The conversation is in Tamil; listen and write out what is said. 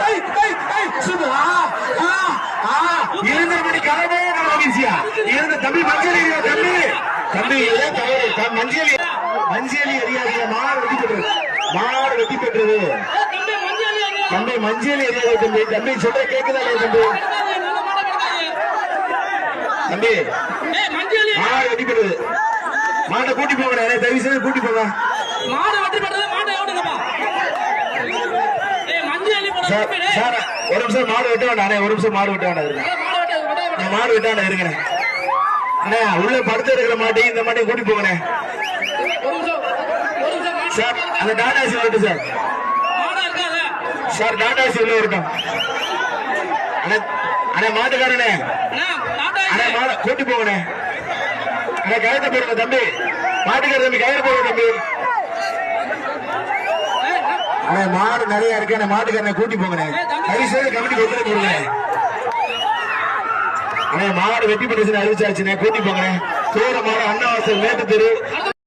ஏய், ஆ, ஆ, ஆ. மணி கலவே மகிழ்ச்சியா இருந்த தம்பி மஞ்சள் எரியா தம்பி? தம்பி ஏன் தவறு த- மஞ்சள். எரி- மஞ்சள் எரியாதீங்க மாநாடு வெட்டி பெற்றது. மாநாடு வெட்டி பெற்றது. தம்பி மஞ்சள் எரியாத தம்பி. தம்பி சொல்ற கேக்குதா இல்லையா தம்பி? தம்பி மாநாடு வெட்டி பெற்றது. மாட்டை கூட்டி போங்க தயவு செய்து கூட்டி போங்க. மாடு வெட்டி போட்டது சார் சார் ஒரு நிமிஷம் மாடு வெட்ட வேண்டாம் ஒரு நிமிஷம் மாடு வெட்ட வேண்டாம் மாடு வெட்ட வேண்டாம் இருங்கண்ணே அண்ணா உள்ள படுத்து இருக்கிற மாட்டையும் இந்த மாட்டையும் கூட்டி போங்கண்ணே மாடு சார் அந்த டாடாசி வரட்டும் சார். சார் டாடாசி உள்ள வரட்டும். அண்ணா அண்ணா மாட்டுக்காரனே. அண்ணா டாடா மாட கூட்டி போங்கண்ணே அண்ணா. கயத்தை போடுங்க தம்பி. மாட்டுக்கார தம்பி கயிறு போடுங்க தம்பி. மாடு நிறைய இருக்கு. அண்ணா மாட்டுக்காரனை கூட்டி போங்கண்ணே. தயவு செய்து கமிட்டி போடுங்க அண்ணா மாடு வெட்டி போட்டுச்சுன்னு அறிவிச்சாச்சுண்ணே. கூட்டி போங்கண்ணே. தூர மாடு அண்ணாவாசல் மேட்டு தெரு